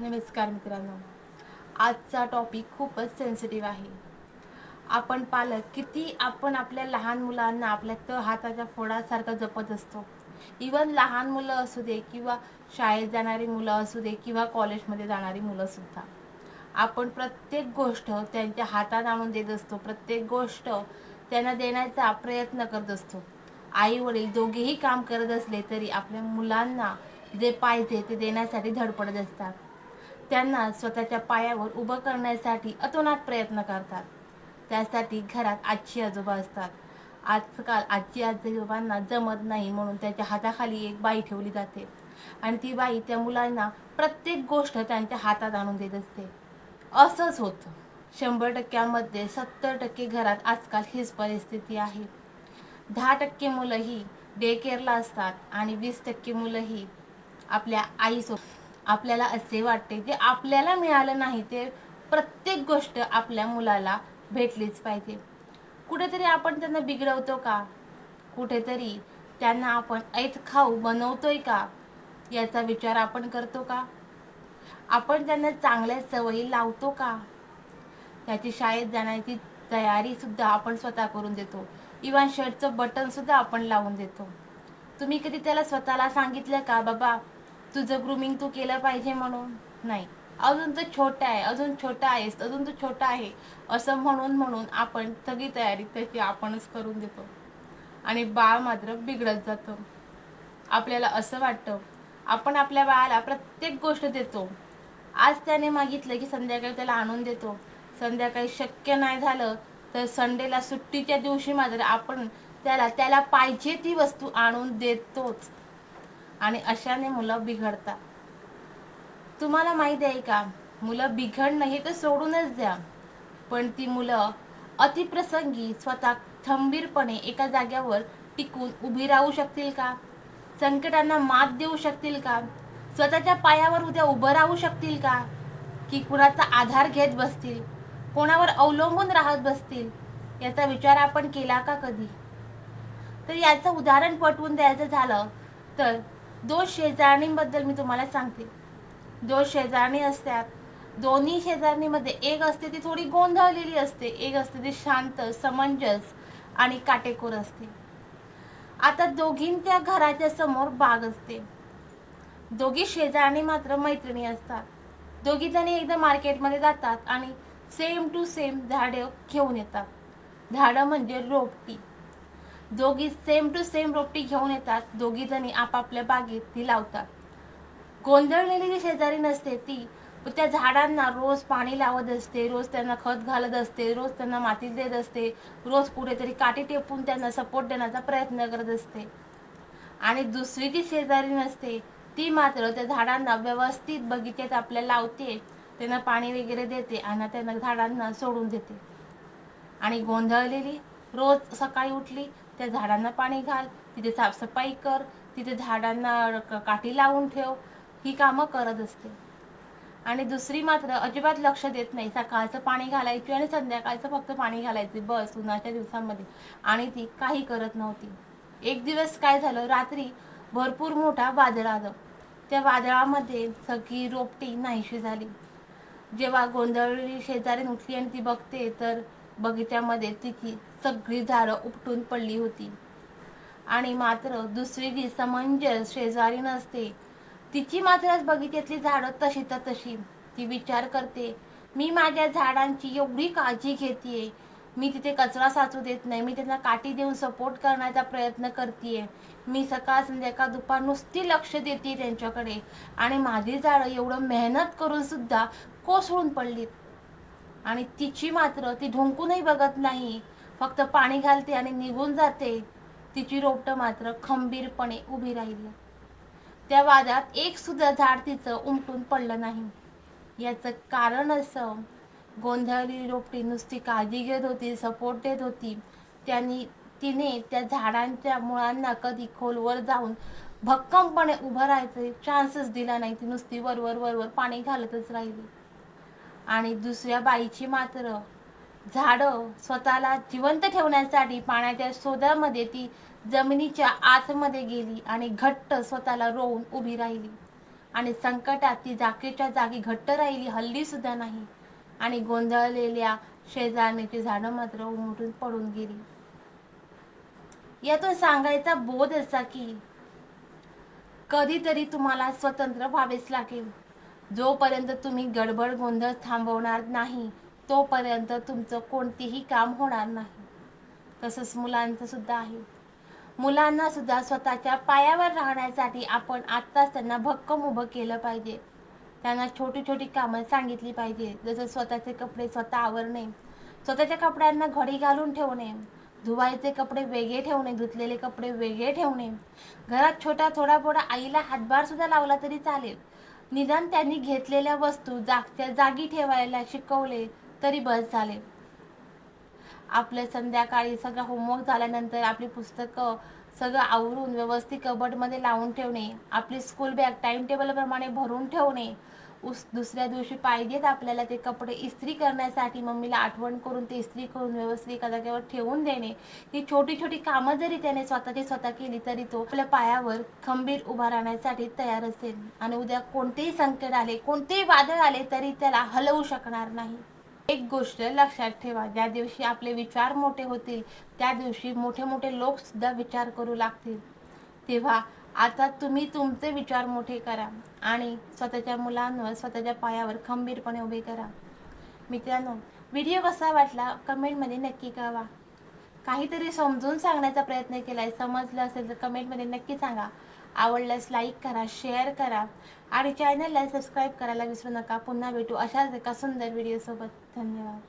नमस्कार मित्रांनो. आजचा टॉपिक खूपच सेन्सिटिव्ह आहे. आपण पालक किती आपण आपल्या लहान मुलांना आपल्या त हाताच्या फोडासारखं जपत असतो. इवन लहान मुलं असू दे किंवा शाळेत जाणारी मुलं असू दे किंवा कॉलेजमध्ये जाणारी मुलंसुद्धा आपण प्रत्येक गोष्ट त्यांच्या हातात आणून देत असतो. प्रत्येक गोष्ट त्यांना देण्याचा प्रयत्न करत असतो. आई वडील दोघेही काम करत असले तरी आपल्या मुलांना जे पाहिजे ते देण्यासाठी धडपडत असतात. त्यांना स्वतःच्या पायावर उभं करण्यासाठी अतोनात प्रयत्न करतात. त्यासाठी घरात आजी आजोबा असतात. आजकाल आजी आजोबांना जमत नाही म्हणून त्याच्या हाताखाली एक बाई ठेवली जाते. आणि ती बाई त्या मुलांना प्रत्येक गोष्ट त्यांच्या हातात आणून देत असते. असंच होतं. शंभर टक्क्यामध्ये सत्तर टक्के घरात आजकाल हीच परिस्थिती आहे. दहा टक्के मुलं ही डे केअरला असतात आणि वीस टक्के मुलं ही आपल्या आईसोबत आपल्याला असे वाटते जे आपल्याला मिळालं नाही ते प्रत्येक गोष्ट आपल्या मुलाला भेटलीच पाहिजे. कुठेतरी आपण त्यांना बिघडवतो का? कुठेतरी त्यांना आपण ऐत खाऊ बनवतोय का? याचा विचार आपण करतो का? आपण त्यांना चांगल्या सवयी लावतो का? त्याची शाळेत जाण्याची तयारी सुद्धा आपण स्वतः करून देतो. इवन शर्टचं बटन सुद्धा आपण लावून देतो. तुम्ही कधी त्याला स्वतःला सांगितलं का बाबा तुझं ग्रुमिंग तू केलं पाहिजे म्हणून? नाही. अजून तर छोटा आहे अजून छोटा आहेस अजून तो छोटा आहे. असं म्हणून म्हणून आपण सगळी तयारी त्याची आपणच करून देतो. आणि बाळ मात्र बिघडत जातं. आपल्याला असं वाटतं आपण आपल्या बाळाला प्रत्येक गोष्ट देतो. आज त्याने मागितलं की संध्याकाळी त्याला आणून देतो. संध्याकाळी शक्य नाही झालं तर संडेला सुट्टीच्या दिवशी मात्र आपण त्याला त्याला पाहिजे ती वस्तू आणून देतोच. आणि अशाने मुलं बिघडतात. तुम्हाला माहिती आहे का? मुलं बिघडणं हे तर सोडूनच द्या. पण ती मुलं अतिप्रसंगी स्वतः खंबीरपणे एका जाग्यावर टिकून उभी राहू शकतील का? संकटांना मात देऊ शकतील का? स्वतःच्या पायावर उद्या उभं राहू शकतील का? की कुणाचा आधार घेत बसतील? कोणावर अवलंबून राहत बसतील? याचा विचार आपण केला का कधी? तर याचं उदाहरण पटवून द्यायचं झालं तर दोन शेजारणींबद्दल मी तुम्हाला सांगते. दोन शेजारणी असतात. दोन्ही शेजारणीमध्ये एक असते ती थोडी गोंधळलेली असते. एक असते ती शांत समंजस आणि काटेकोर असते. आता दोघींच्या घराच्या समोर बाग असते. दोघी शेजारणी मात्र मैत्रिणी असतात. दोघी जणी एकदा मार्केटमध्ये जातात आणि सेम टू सेम झाडं घेऊन येतात. झाडं म्हणजे रोपटी. दोघी सेम टू सेम रोपटी घेऊन येतात. दोघी जणी आपापल्या बागेत ती लावतात. गोंधळलेली जी शेजारी नसते ती त्या झाडांना रोज पाणी लावत असते रोज त्यांना खत घालत असते रोज त्यांना माती देत असते रोज कुठेतरी काठी टेपून त्यांना सपोर्ट देण्याचा प्रयत्न करत असते. आणि दुसरी जी शेजारी नसते ती मात्र त्या झाडांना व्यवस्थित बगीचेत आपल्या लावते त्यांना पाणी वगैरे देते आणि त्यांना झाडांना सोडून देते. आणि गोंधळलेली रोज सकाळी उठली त्या झाडांना पाणी घाल तिथे साफसफाई कर तिथे झाडांना काठी लावून ठेव ही कामं करत असते. आणि दुसरी मात्र अजिबात लक्ष देत नाही. सकाळचं पाणी घालायची आणि संध्याकाळचं फक्त पाणी घालायचं. बस उन्हाच्या दिवसामध्ये. आणि ती काही करत नव्हती. एक दिवस काय झालं? रात्री भरपूर मोठा वादळ आलं. त्या वादळामध्ये सगळी रोपटी नाहीशी झाली. जेव्हा गोंधळी शेजारी उठली आणि ती बघते तर बगीच्यामध्ये तिची सगळी झाडं उपटून पडली होती. आणि मात्र दुसरी जी समंजस शेजारी नसते. तिची मात्र बगीच्यातली झाडं तशी तर तशी. ती विचार करते मी माझ्या झाडांची एवढी काळजी घेते मी तिथे कचरा साचू देत नाही. मी त्यांना काठी देऊन सपोर्ट करण्याचा प्रयत्न करते मी सकाळ संध्याकाळ दुपार नुसती लक्ष देते त्यांच्याकडे. आणि माझी झाडं एवढं मेहनत करून सुद्धा कोसळून पडलीत. आणि तिची मात्र ती ढुंकूनही बघत नाही. फक्त पाणी घालते आणि निघून जाते. तिची रोपटं मात्र खंबीरपणे उभी राहिली. त्या वादात एक सुद्धा झाड तिचं उमटून पडलं नाही. याचं कारण असं गोंधळली रोपटी नुसती काळजी घेत होती सपोर्ट देत होती. त्यांनी तिने त्या झाडांच्या मुळांना कधी खोलवर जाऊन भक्कमपणे उभं राहायचं चान्सच दिला नाही. ती नुसती वरवर वरवर पाणी घालतच राहिली. आणि दुसऱ्या बाईची मात्र झाडं स्वतःला जिवंत ठेवण्यासाठी पाण्याच्या शोधामध्ये ती जमिनीच्या आतमध्ये गेली आणि घट्ट स्वतःला रोवून उभी राहिली. आणि संकटात ती जागेच्या जागी घट्ट राहिली हल्ली सुद्धा नाही. आणि गोंधळलेल्या शेजारणीची झाडं मात्र उमटून पडून गेली. यातून सांगायचा बोध असा की कधीतरी तुम्हाला स्वतंत्र व्हावेच लागेल. जोपर्यंत तुम्ही गडबड गोंधळ थांबवणार नाही तोपर्यंत तुमचं कोणतेही काम होणार नाही. तसंच मुलांचं सुद्धा आहे. मुलांना सुद्धा स्वतःच्या पायावर राहण्यासाठी आपण आत्ताच त्यांना भक्कम उभं केलं पाहिजे. त्यांना छोटी छोटी कामं सांगितली पाहिजे जसं स्वतःचे कपडे स्वतः आवरणे स्वतःच्या कपड्यांना घडी घालून ठेवणे धुवायचे कपडे वेगळे ठेवणे धुतलेले कपडे वेगळे ठेवणे. घरात छोटा थोडा थोडा आईला हातभार सुद्धा लावला तरी चालेल. निदान त्यांनी घेतलेल्या वस्तू जागच्या जागी ठेवायला शिकवले तरी बस झाले. आपले संध्याकाळी सगळं होमवर्क झाल्यानंतर आपली पुस्तकं सगळं आवरून व्यवस्थित कबडमध्ये लावून ठेवणे आपली स्कूल बॅग टाइम टेबलप्रमाणे भरून ठेवणे उस दुसऱ्या दिवशी पाहिजेत आपल्याला ते कपडे इस्त्री करण्यासाठी मम्मीला आठवण करून ते इस्त्री करून व्यवस्थित एका जागेवर ठेवून देणे. ही छोटी छोटी कामं जरी त्याने स्वतःची स्वतः केली तरी तो आपल्या पायावर खंबीर उभा राहण्यासाठी तयार असेल. आणि उद्या कोणतेही संकट आले कोणतेही वादळ आले तरी त्याला हलवू शकणार नाही. एक गोष्ट लक्षात ठेवा ज्या दिवशी आपले विचार मोठे होतील त्या दिवशी मोठे मोठे लोक सुद्धा विचार करू लागतील. तेव्हा आता तुम्ही तुमचे विचार मोठे करा आणि स्वतःच्या मुलांवर स्वतःच्या पायावर खंबीरपणे उभे करा. मित्रांनो व्हिडिओ कसा वाटला कमेंटमध्ये नक्की कळवा. काहीतरी समजून सांगण्याचा प्रयत्न केला आहे समजलं असेल तर कमेंटमध्ये नक्की सांगा. आवडल्यास लाईक करा शेअर करा आणि चॅनलला सबस्क्राईब करायला विसरू नका. पुन्हा भेटू अशाच एका सुंदर व्हिडिओसोबत धन्यवाद.